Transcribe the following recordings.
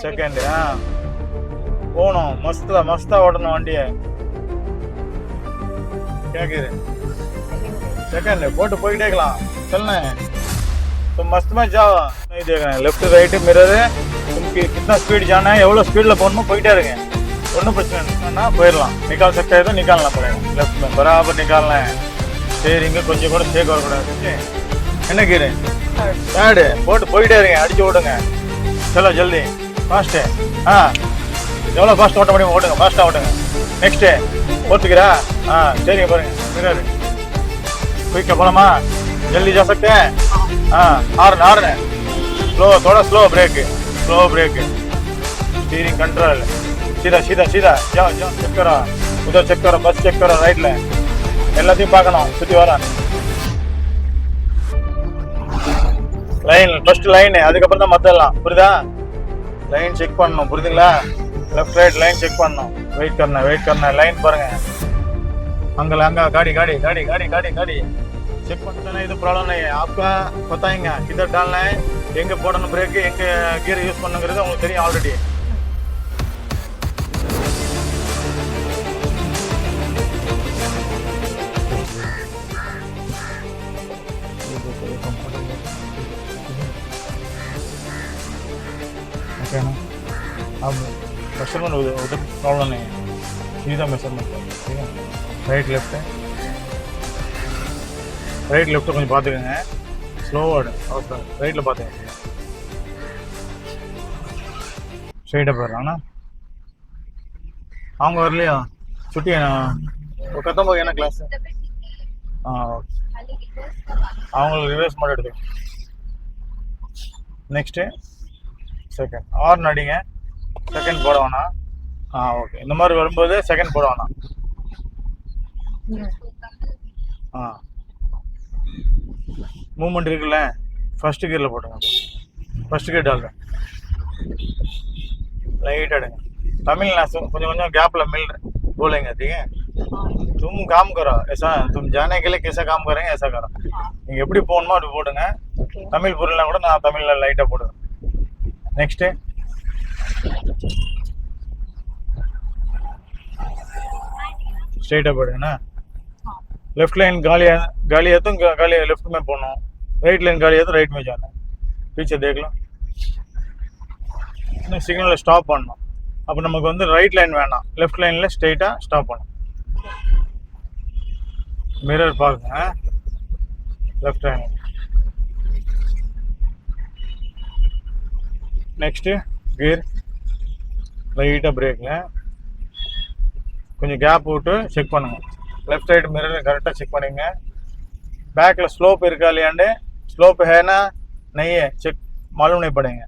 Second ஆ போகணும் மஸ்தா மஸ்தா ஓடணும் வண்டியை கேக்குது सेकंड போட்டு போயிட்டே இருக்கலாம் चलना है तो मस्त में जाओ नहीं देख रहे हैं लेफ्ट राइट मिरर है तुमकी कितना स्पीड जाना है எவ்வளோ ஸ்பீடில் போகணுமோ போயிட்டே இருங்க ஒன்றும் பிரச்சனை இல்லைன்னா போயிடலாம் निकाल सकते हैं तो निकालना पड़ेगा लेफ्ट में बराबर निकालना है சரிங்க கொஞ்சம் கூட சேக் வரக்கூடாது ஓகே என்ன கீரு தேர்டு போட்டு போயிட்டே இருங்க அடிச்சு ஓடுங்க சலோ ஜல்தி ஃபாஸ்ட்டு ஆ. எவ்வளோ ஃபாஸ்ட் ஓட்ட முடியும் ஓட்டுங்க. ஃபாஸ்ட்டாக ஓட்டுங்க. நெக்ஸ்ட்டு ஓத்துக்கிறா ஆ சரிங்க பாருங்க. மிரர் குயிக்காக போகலாமா ஜல்லி ஜாசக்து. ஆ ஆறுனு ஆறுனு. ஸ்லோ தோட slow brake slow brake steering control Sita சீதா சீதா. ஜா ஜா செக் கரோ உதர் செக் கரோ பஸ் செக் கரோ ரைட்டில் எல்லாத்தையும் பார்க்கணும். சுற்றி வரான் லைன் ஃபர்ஸ்ட் லைனு அதுக்கப்புறம் தான் மற்றெல்லாம் புரியுதா? லைன் செக் பண்ணணும் புரியுதுங்களா லெஃப்ட் ரைட் லைன் செக் பண்ணணும் வெயிட் करना வெயிட் करना லைன் பாருங்க अंकल अंगा गाड़ी गाड़ी गाड़ी गाड़ी गाड़ी गाड़ी चेक பண்ணா இது ப்ராப்ளம் नहीं है आपका बताएंगे किधर डालना है எங்க போடணும் பிரேக் எங்க கியர் யூஸ் பண்ணுங்கிறது உங்களுக்கு தெரியும் ஆல்ரெடி मेजरमेंट उधर प्रॉब्लम नहीं है सीधा मेजरमेंट ठीक है ரைட் லெஃப்ட் ரைட் லெஃப்ட் கொஞ்சம் பார்த்துக்கோங்க ஸ்லோவாக அவசரம் ரைட்டில் பார்த்துக்கோங்க ஸ்ட்ரைட்டாக போயிடலாம்ண்ணா அவங்க வரலையா சுட்டி கத்தம்போது என்ன கிளாஸ் ஆ ஓகே அவங்களுக்கு ரிவர்ஸ் மட்டும் எடுத்து நெக்ஸ்ட்டு செகண்ட் ஆர்ன் அடிங்க செகண்ட் போட வேணாம் ஆ ஓகே இந்த மாதிரி வரும்போது செகண்ட் போட வேணாம் ஆ மூமெண்ட் இருக்குல்ல ஃபர்ஸ்ட் கியரில் போட்டுங்க ஃபர்ஸ்ட் கியர் டாலுங்க லைட் எடுங்க तमिल ना सुन கொஞ்சம் கொஞ்சம் गैप मिल बोलेंगे ठीक है तुम काम करो ऐसा तुम जाने के लिए कैसा काम करेंगे ऐसा करो நீங்க எப்படி போகணுமோ அப்படி போடுங்க ஓகே தமிழ் புரியலாம் கூட நான் தமிழ்ல லைட்டா போடுவேன் நெக்ஸ்ட் ஸ்ட்ரெயிட்டாக போயிடுங்கண்ணா லெஃப்ட் லைன் காலியாக காலியாகத்தும் காலியாக லெஃப்ட் மே போகணும் ரைட் லைன் காலியாகத்தும் ரைட் மே ஜானேன் பீச்சை தேக்கலாம். இன்னும் சிக்னலில் ஸ்டாப் பண்ணணும். அப்போ நமக்கு வந்து ரைட் லைன் வேணாம். லெஃப்ட் லைனில் ஸ்ட்ரெயிட்டாக ஸ்டாப் பண்ணும் மிரர் பாருங்க. லெஃப்ட் லைன் நெக்ஸ்ட்டு கியர் லைட்டாக பிரேக்கில் கொஞ்சம் கேப் விட்டு செக் பண்ணுங்க लेफ्ट साइड मिरर करेक्टा चेक करेंगे बैक में स्लोप இருக்கா இல்லையாண்டு स्लोप है ना नहीं है चेक मालूम नहीं पड़ेगा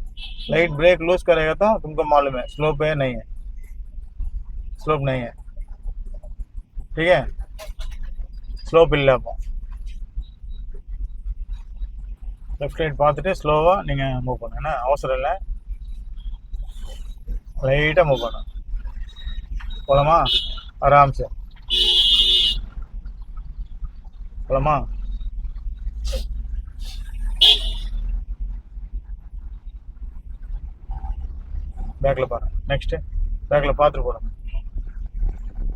लाइट ब्रेक लूज करेगा तो तुमको मालूम है स्लोप है नहीं है स्लोप नहीं है ठीक है ஸ்லோப் இல்லை அப்போ லெஃப்ட் ரைட் பார்த்துட்டு ஸ்லோவாக நீங்கள் மூவ் பண்ணுங்க என்ன அவசரம் இல்லை லைட்டாக மூவ் பண்ணும் போகலாமா ஆராம்சே. போகலாமா பேக்கில் பாருங்க நெக்ஸ்ட்டு பேக்கில் பார்த்துட்டு போகணும்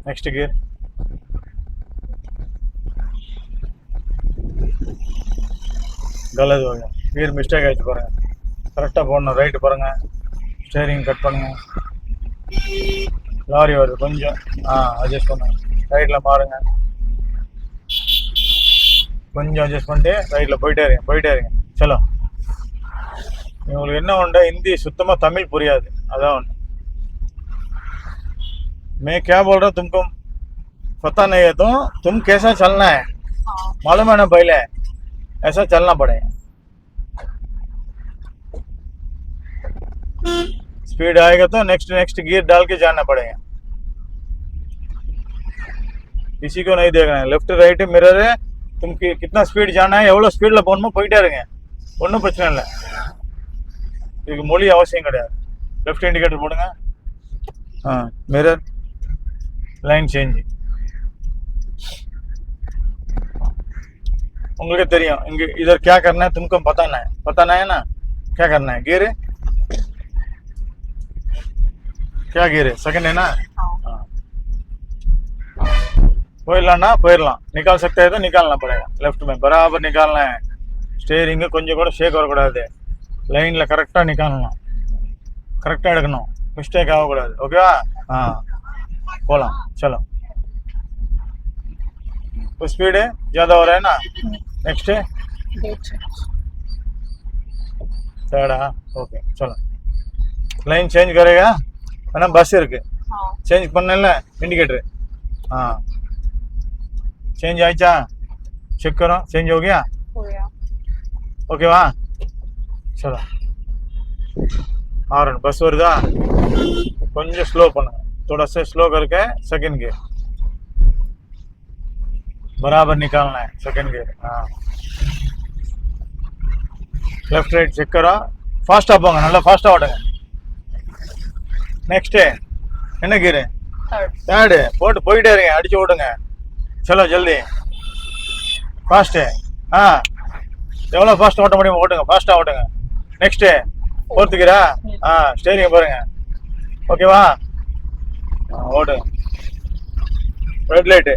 நெக்ஸ்ட்டு கியர் கல்லது கியர் மிஸ்டேக் ஆகிடுச்சு பாருங்கள் கரெக்டாக போடணும். ரைட்டு பாருங்கள் ஸ்டேரிங் கட் பண்ணுங்க லாரி வருது கொஞ்சம் ஆ அட்ஜஸ்ட் பண்ணுங்க ரைட்டில் பாருங்க கொஞ்சம் அட்ஜஸ்ட் பண்ணிட்டு ரைட்டில் போயிட்டே இருங்க போயிட்டே இருங்க சலோ உங்களுக்கு என்ன உண்டு ஹிந்தி சுத்தமாக தமிழ் புரியாது அதான் ஒன்று मैं क्या बोल रहा हूँ तुमको पता नहीं है तो तुम कैसा चलना है मालूम है ना पहले ऐसा चलना पड़ेगा स्पीड आएगा तो नेक्स्ट नेक्स्ट गियर डाल के जाना पड़ेगा किसी को नहीं देखना है लेफ्ट राइट मिरर है तुम कि, कितना स्पीड जाना है எவ்வளோ ஸ்பீடில் போகணுமோ போயிட்டே இருங்க ஒன்றும் பிரச்சனை இல்லை இதுக்கு மொழி அவசியம் கிடையாது லெஃப்ட் இண்டிகேட்டர் போடுங்க ஆ மிரர் லைன் சேஞ்ச் உங்களுக்கு தெரியும் இங்க इधर क्या करना है तुमको बताना है बताना है ना क्या करना है गियर क्या गियर है सेकंड है ना हाँ போயிடலாம்னா போயிடலாம் निकाल सकते हैं तो निकालना पड़ेगा लेफ्ट में बराबर निकालना है ஸ்டேரிங்கு கொஞ்சம் கூட ஷேக் வரக்கூடாது லைனில் கரெக்டாக நிற்கணும் கரெக்டாக எடுக்கணும் மிஸ்டேக் ஆகக்கூடாது ஓகேவா ஆ போகலாம் चलो तो स्पीड ज़्यादा हो रहा है ना नेक्स्ट डेट थर्ड हाँ ओके चलो लाइन चेंज करेगा है ना बस இருக்கு हाँ चेंज பண்ணல इंडिकेटर हाँ चेंज आयचा चेक करो चेंज हो गया हो गया ஓகேவா சலோ ஆரன் பஸ் வருதா கொஞ்சம் ஸ்லோ பண்ணுங்க थोड़ा सा स्लो करके सेकंड गियर बराबर निकालना है सेकंड गियर हाँ லெஃப்ட் ரைட் செக் கரோ ஃபாஸ்ட்டாக போங்க நல்லா ஃபாஸ்ட்டாக ஓடுங்க நெக்ஸ்ட்டு என்ன கீரு? தேர்டு போட்டு போயிட்டே இருங்க. அடிச்சு விடுங்க சொல்லோ ஜல்தி. ஃபாஸ்ட்டு ஆ. எவ்வளோ ஃபாஸ்ட் ஓட்ட முடியுமோ ஓட்டுங்க. ஃபாஸ்ட்டாக ஓட்டுங்க. நெக்ஸ்ட்டு ஃபோர்த்து கீரா ஆ ஸ்டேரிங் பாருங்க. ஓகேவா ஓட்டுங்க ரெட் லைட்டு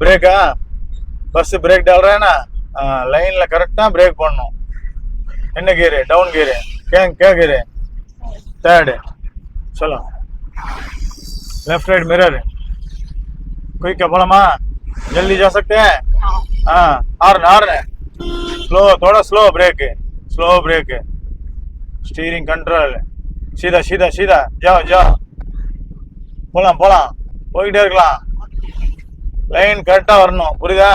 பிரேக்கா பஸ்ஸு பிரேக் ஆ? லைனில் கரெக்டாக பிரேக் பண்ணணும் என்ன? கீரு? Down gear. கே கே கீரு. தேர்டு चलो लेफ्ट राइट मिरर कोई क्या बोला माँ जल्दी जा सकते हैं हाँ हाँ हार्न हार्न स्लो थोड़ा slow brake slow brake steering control सीधा सीधा सीधा जाओ जाओ போலாம் போலாம் போயிட்டே இருக்கலாம் லைன் கரெக்டாக வரணும் புரியுதா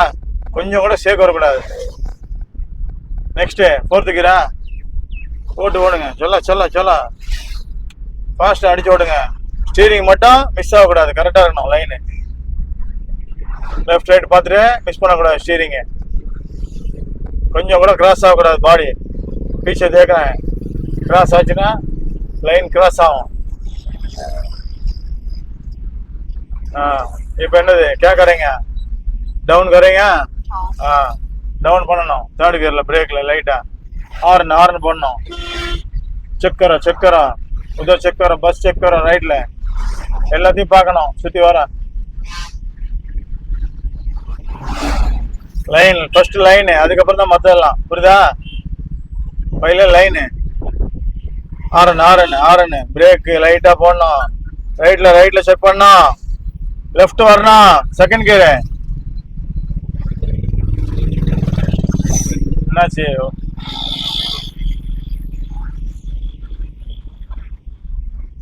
கொஞ்சம் கூட சேக் வரக்கூடாது நெக்ஸ்ட்டு ஃபோர்த்து கீரா போட்டு ஓடுங்க சொல்ல சொல்ல சொல்ல ஃபாஸ்ட்டாக அடிச்சு ஓடுங்க ஸ்டீரிங் மட்டும் மிஸ் ஆகக்கூடாது. கரெக்டாக இருக்கணும் லைனு லெஃப்ட் ரைட் பார்த்துட்டு மிஸ் பண்ணக்கூடாது ஸ்டீரிங்கு கொஞ்சம் கூட கிராஸ் ஆகக்கூடாது பாடி பீச்சை தேக்கிறேன். கிராஸ் ஆச்சுன்னா லைன் கிராஸ் ஆகும். ஆ இப்போ என்னது? கே கரைங்க டவுன் கரைங்க हाँ ஆ டவுன் பண்ணணும். தேர்ட் கியரில் பிரேக்கில் லைட்டாக ஹார்ன் ஹார்ன் பண்ணணும் செக் கரோ இதோ செக் வர பஸ் செக் வர ரைட்டில் எல்லாத்தையும் பார்க்கணும் சுற்றி வர. லைன் ஃபர்ஸ்ட் லைனு அதுக்கப்புறம் தான் மற்றதெல்லாம் புரியுதா? பையில line horn horn horn brake லைட்டாக போடணும். ரைட்டில் ரைட்டில் செக் பண்ணணும். லெஃப்ட் வரணும். செகண்ட் கியரு என்னாச்சு?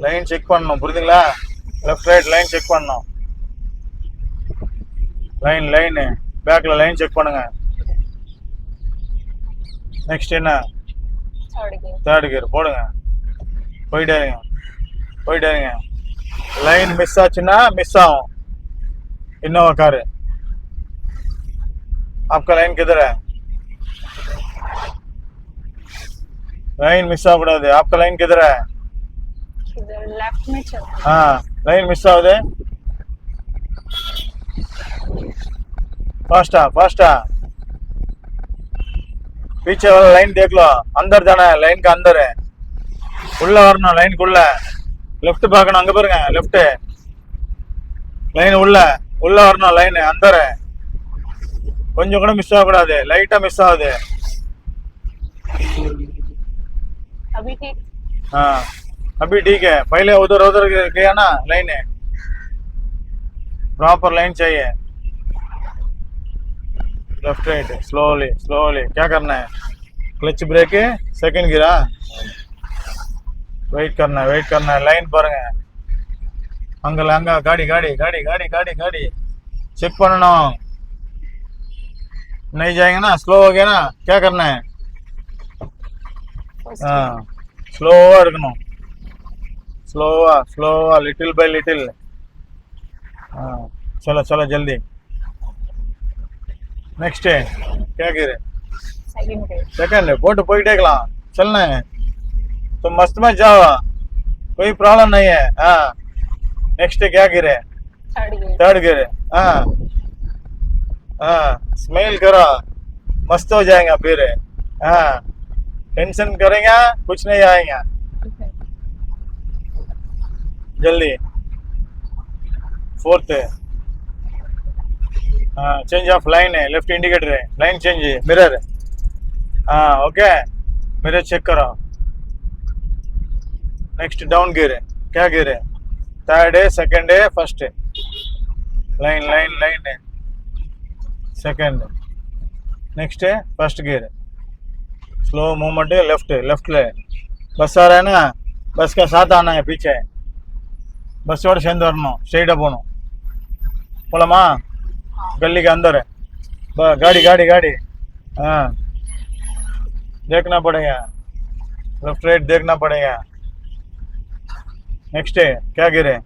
லைன் செக் பண்ணணும் புரியுதுங்களா லெஃப்ட் ரைட் லைன் செக் பண்ணணும் லைன் லைனு பேக்கில் லைன் செக் பண்ணுங்க நெக்ஸ்ட் என்ன थर्ड गियर தேர்ட் கியர் போடுங்க போயிட்டே இருங்க போயிட்டே இருங்க லைன் மிஸ் ஆச்சுன்னா மிஸ் ஆகும் இன்னோவா காரு आपका लाइन किधर है लाइन मिस ஆகக்கூடாது आपका लाइन किधर है इधर लेफ्ट में चल रहा है हाँ लाइन मिस ஆகுது फास्टा फास्टा पीछे वाला लाइन देख लो अंदर जाना है लाइन का अंदर है உள்ள வரணும் லைனுக்குள்ள லெஃப்ட் பார்க்கணும் அங்க பாருங்க லெஃப்ட் லைன் உள்ள உள்ள வரணும் லைன் அந்தர கொஞ்சம் கூட மிஸ் ஆகக்கூடாது லைட்டா மிஸ் ஆகுது अभी ठीक हाँ अभी ठीक है पहले उधर उधर गया ना लाइन है प्रॉपर लाइन चाहिए लेफ्ट राइट स्लोली स्लोली क्या करना है क्लच ब्रेक सेकंड गिरा வெயிட் करना है वेट करना है लाइन பாருங்க அங்கல அங்க காடி காடி காடி காடி காடி காடி செக் பண்ணணும் नहीं जाएंगे ना स्लो हो गया ना क्या करना है फर्स्ट हाँ ஸ்லோவா இருக்கணும் स्लोवा स्लोवा लिटिल बाय लिटिल चलो चलो जल्दी। नेक्स्ट क्या कह रहे? सेकंड बोट पे देख ला। चलना है। तो मस्त में जाओ। कोई प्रॉब्लम नहीं है। हाँ। नेक्स्ट क्या गिरे थर्ड गिरे हाँ। हाँ। स्मेल करो। मस्त हो जाएगा फिर। हाँ। टेंशन करेंगे। कुछ नहीं आएगा। जल्दी। फोर्थ हाँ। चेंज ऑफ़ लाइन है लेफ़्ट इंडिकेटर है लाइन चेंज है मिरर हाँ। ओके मिरर चेक करो। नेक्स्ट डाउन गियर है। क्या गियर है? थर्ड है सेकंड है फ़र्स्ट है। लाइन लाइन लाइन है। सेकंड नेक्स्ट है फ़र्स्ट गियर स्लो मूवमेंट है लेफ़्ट है लेफ़्ट ले बस आ रहा है ना? बस का साथ आना है, पीछे। பஸ்ஸோட சேர்ந்து வரணும் ஸ்ட்ரெயிட்டாக போகணும் போலாமா गली के अंदर है ब- गाड़ी गाड़ी गाड़ी हाँ देखना पड़ेगा लेफ्ट राइट देखना पड़ेगा नेक्स्ट है क्या गिरे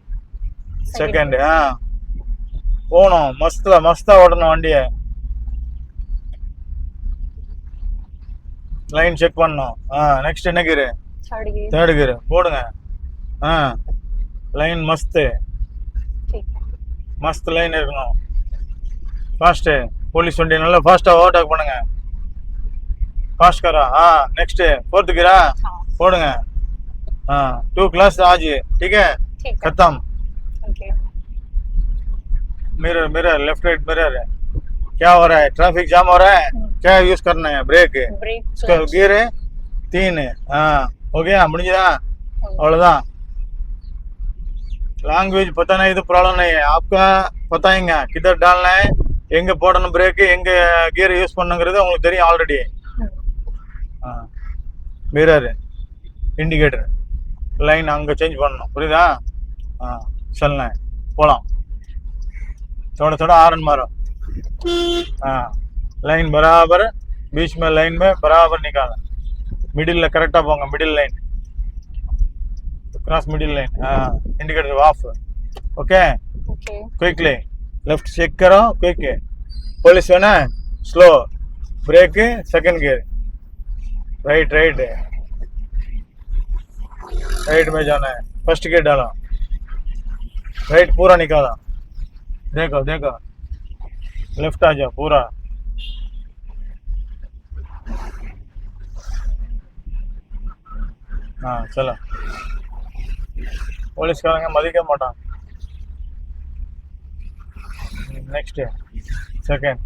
செகண்ட் ஆ போகணும் மஸ்தா மஸ்தா ஓடணும் வண்டியை லைன் செக் பண்ணணும் ஆ நெக்ஸ்ட் என்ன gear third gear third gear போடுங்க ஆ லைன் மஸ்து ठीक है மஸ்த் லைன் இருக்கணும் ஃபாஸ்ட்டு போலீஸ் வண்டி நல்லா ஃபாஸ்ட்டாக ஓவர்டேக் பண்ணுங்க ஃபாஸ்ட் கரா ஆ நெக்ஸ்ட்டு ஃபோர்த்து கீரா हाँ போடுங்க हाँ टू क्लास आज ठीक है ठीक है खत्म okay mirror mirror left right mirror क्या हो रहा है ट्रैफिक जाम हो रहा है क्या यूज करना है ब्रेक ब्रेक इसका गियर है तीन हाँ हो गया முடிஞ்சதா அவ்வளோதான் लैंग्वेज पता இது ப்ராப்ளம் இல்லை नहीं है கிதர் बताएंगे किधर எங்க போடணும் பிரேக்கு எங்க கியர் யூஸ் பண்ணுங்கிறது உங்களுக்கு தெரியும் ஆல்ரெடி மிரர் இண்டிகேட்டர் லைன் அங்கே சேஞ்ச் பண்ணணும். புரியுதா? ஆ. சொல்லுண்ணே போகலாம் थोड़ा थोड़ा आरन मारो हाँ लाइन बराबर बीच में लाइन में बराबर निकालो मिडिल करेक्टा पोंगा middle cross middle line indicator off okay quickly left check కరో quick police వేనా slow brake second gear right right right में जाना है. फ़र्स्ट गियर डाला. राइट पूरा निकाला. देखो देखो. लेफ़्ट आ जाओ पूरा. हाँ चलो. போலீஸ்காரங்க மதிக்க மாட்டான் नेक्स्ट है सेकंड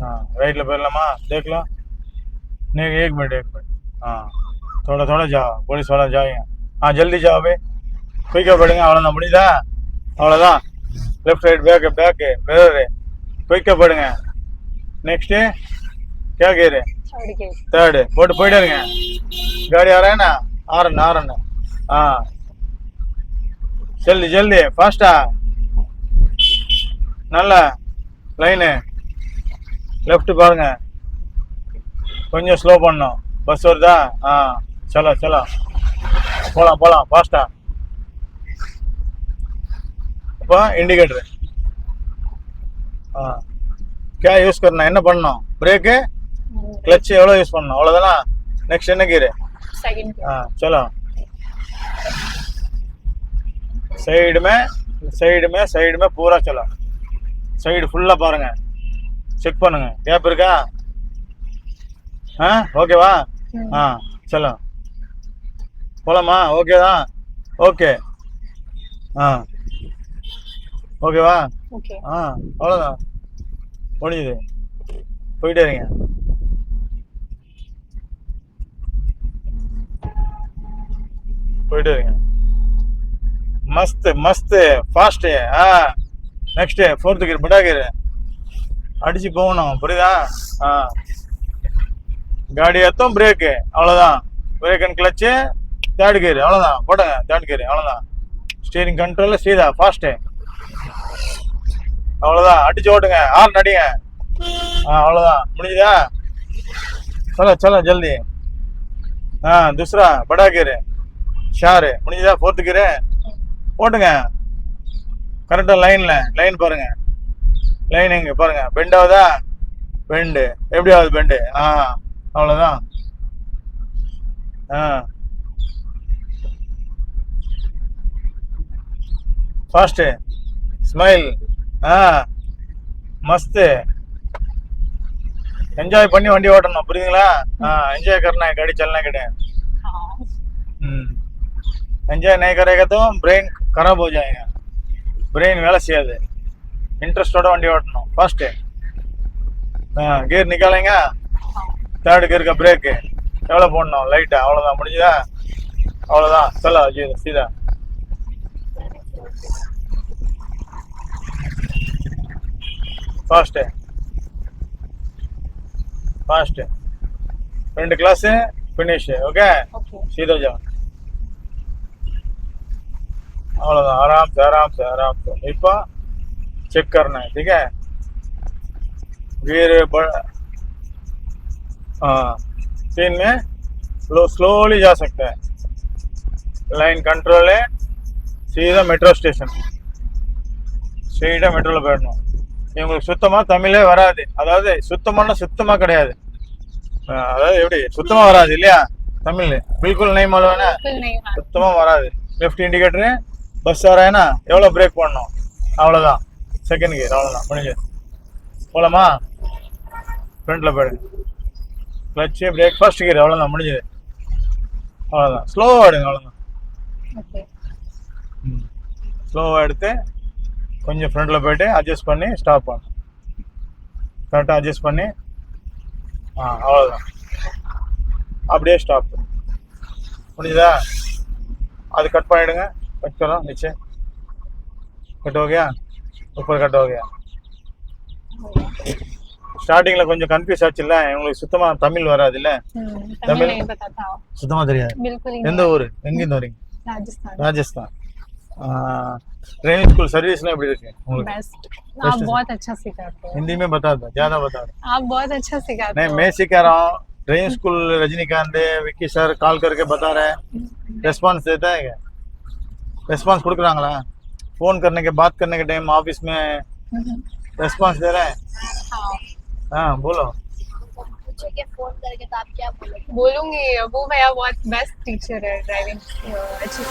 हाँ राइट लेवल लमा देख लो नहीं एक मिनट एक मिनट हाँ थोड़ा थोड़ा जाओ पुलिस वाला जाओ यहाँ हाँ जल्दी जाओ भाई குயிக்காக போடுங்க அவ்வளோதான் முடியுதா அவ்வளோதான் left right back back mirror குயிக்காக போடுங்க நெக்ஸ்ட்டு क्या தேர்டு போட்டு போயிட்டாருங்க காடி ஆறாயிண்ணா ஆறண்ணா ஆறண்ணா ஆ. ஜல்தி ஜல்தி ஃபாஸ்டா நல்ல லைனு லெஃப்ட் பாருங்க. கொஞ்சம் ஸ்லோ பண்ணும் பஸ் வருதா? ஆ. சலோ சலோ போகலாம் போகலாம் ஃபாஸ்டா அப்போ இண்டிகேட்டரு ஆ. கே யூஸ் கரணும் என்ன பண்ணணும்? பிரேக்கு கிளட்ச் எவ்வளோ யூஸ் பண்ணணும்? அவ்வளோதானா நெக்ஸ்ட் என்ன கீரு ஆ சொல்லோ சைடுமே சைடுமே சைடுமே பூரா சொல்லோ சைடு ஃபுல்லாக பாருங்கள் செக் பண்ணுங்க. கேப் இருக்கா? ஆ ஓகேவா ஆ சொல்லோ போலாமா? ஓகே தான்? ஓகே ஆ. ஓகேவா ஆ அவ்வளோதான் முடிஞ்சுது. போயிட்டே இருங்க. போயிட்டே இருங்க மஸ்து மஸ்து ஃபாஸ்ட்டு ஆ நெக்ஸ்ட்டு ஃபோர்த்து கியர் மிடா கியர் அடித்து போகணும் புரியுதா? ஆ. காடி ஏற்றும் பிரேக்கு அவ்வளோதான் brake and clutch third gear அவ்வளோதான் போடுங்க தேர்ட் கியர் அவ்வளோதான் ஸ்டீரிங் கண்ட்ரோலில் சீதா ஃபாஸ்ட்டு அவ்வளோதான் அடிச்சு ஓட்டுங்க ஹார்ன் நடிங்க ஆ அவ்வளோதான் முடிஞ்சுதா? சொல்ல சொல்ல ஜல்தி. ஆ துஸ்ரா படா ஷாரு முடிஞ்சதா? ஃபோர்த்து கீரு போட்டுங்க கரெக்டாக லைனில் லைன் பாருங்க. லைன் இங்கே பாருங்கள் பெண்டாவதா பெண்டு எப்படி ஆகுது பெண்டு ஆ அவ்வளோதான் ஆ. ஃபாஸ்ட்டு ஸ்மைல் ஆ. மஸ்து என்ஜாய் பண்ணி வண்டி ஓட்டணும். புரியுதுங்களா? ஆ என்ஜாய் கரணா கடி சொல்லலாம் கிடையாது ம். एंजॉय नहीं करेगा तो ब्रेन खराब हो जाएगा ब्रेन வேலை செய்யாது இன்ட்ரெஸ்டோட வண்டி ஓட்டணும் ஃபர்ஸ்ட் கியர் நிக்காலேங்க हाँ தேர்டு கியருக்கு பிரேக்கு எவ்வளோ போடணும் லைட்டா அவ்வளோதான் முடிஞ்சுதா அவ்வளோதான் சொல்ல ஜி சீதா ஃபாஸ்ட்டு ஃபாஸ்ட்டு ரெண்டு கிளாஸு ஃபினிஷ் ஓகே ओके सीधा अवलोदा आराम से ஆராம் से आराम से इपा चेक करना है ठीक है? वीर हाँ तीन में स्लो स्लोली जा सकता है लाइन कंट्रोल है सीधा मेट्रो स्टेशन ஸ்ட்ரெயிட்டாக போயிடணும் இவங்களுக்கு சுத்தமா தமிழே வராது. அதாவது சுத்தமான சுத்தமா கிடையாது. அதாவது எப்படி? சுத்தமா வராது இல்லையா? தமிழ் பில்குல் நெய் மாலுவானே சுத்தமா வராது. லெஃப்ட் இண்டிகேட்டரு பஸ் வராதுன்னா எவ்வளோ பிரேக் பண்ணணும் அவ்வளோதான் செகண்ட் கியர் அவ்வளோதான் முடிஞ்சு. போலாமா? ஃப்ரண்ட்டில் போயிடுங்க கிளச்சு பிரேக் ஃபர்ஸ்ட் கியர் அவ்வளோதான் முடிஞ்சது. அவ்வளோதான் ஸ்லோவாக எடுங்க அவ்வளோதான் ओके ஸ்லோவாக எடுத்து கொஞ்சம் ஃப்ரண்ட்டில் போயிட்டு அட்ஜஸ்ட் பண்ணி ஸ்டாப் பண்ணணும் கரெக்டாக அட்ஜஸ்ட் பண்ணி ஆ அவ்வளோதான் அப்படியே ஸ்டாப் முடிஞ்சதா? அது கட் பண்ணிடுங்க. कट करो नीचे कट हो गया ऊपर कट हो गया ஸ்டார்டிங்ல கொஞ்சம் கன்ஃபியூஸ் ஆச்சுல்ல உங்களுக்கு சுத்தமா தமிழ் வராது இல்ல தமிழ் சுத்தமா தெரியாது எந்த ஊரு எங்கிருந்து வரீங்க ராஜஸ்தான் ट्रेनिंग स्कूल सर्विस ना बड़ी रखी आप बहुत अच्छा सिखाते हो हिंदी में बता दो ज्यादा बता दो आप बहुत अच्छा सिखाते नहीं मैं सिखा रहा हूँ training school Rajinikanth Vicky sir call करके बता रहे हैं रेस्पॉन्स देता है क्या रेस्पॉन्स கொடுக்குறாங்களா फोन करने के बात करने के टाइम ऑफिस में हम्म, रेस्पॉन्स दे रहे हैं हाँ हाँ बोलो पूछेंगे फोन करके तो आप क्या बोलोगे बोलूंगी वो भैया बहुत बेस्ट टीचर है ड्राइविंग अच्छी